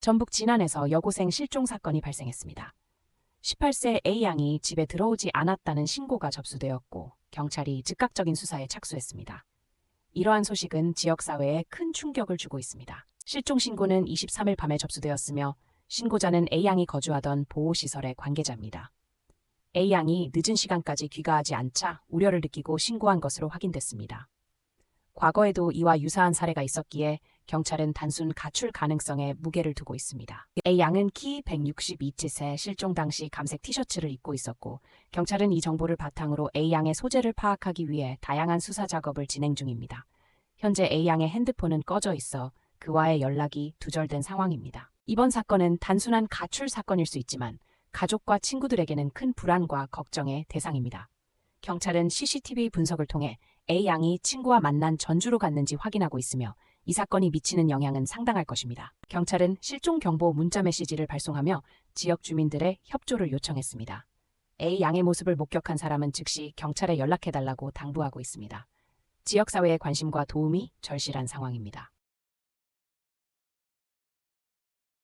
전북 진안에서 여고생 실종 사건이 발생했습니다. 18세 A양이 집에 들어오지 않았다는 신고가 접수되었고 경찰이 즉각적인 수사에 착수했습니다. 이러한 소식은 지역사회에 큰 충격을 주고 있습니다. 실종 신고는 23일 밤에 접수되었으며 신고자는 A양이 거주하던 보호시설의 관계자입니다. A양이 늦은 시간까지 귀가하지 않자 우려를 느끼고 신고한 것으로 확인됐습니다. 과거에도 이와 유사한 사례가 있었기에 경찰은 단순 가출 가능성에 무게를 두고 있습니다. A양은 키 162찌세 실종 당시 감색 티셔츠를 입고 있었고 경찰은 이 정보를 바탕으로 A양의 소재를 파악하기 위해 다양한 수사 작업을 진행 중입니다. 현재 A양의 핸드폰은 꺼져 있어 그와의 연락이 두절된 상황입니다. 이번 사건은 단순한 가출 사건일 수 있지만 가족과 친구들에게는 큰 불안과 걱정의 대상입니다. 경찰은 CCTV 분석을 통해 A양이 친구와 만난 전주로 갔는지 확인하고 있으며 이 사건이 미치는 영향은 상당할 것입니다. 경찰은 실종 경보 문자 메시지를 발송하며 지역 주민들의 협조를 요청했습니다. A양의 모습을 목격한 사람은 즉시 경찰에 연락해달라고 당부하고 있습니다. 지역사회의 관심과 도움이 절실한 상황입니다.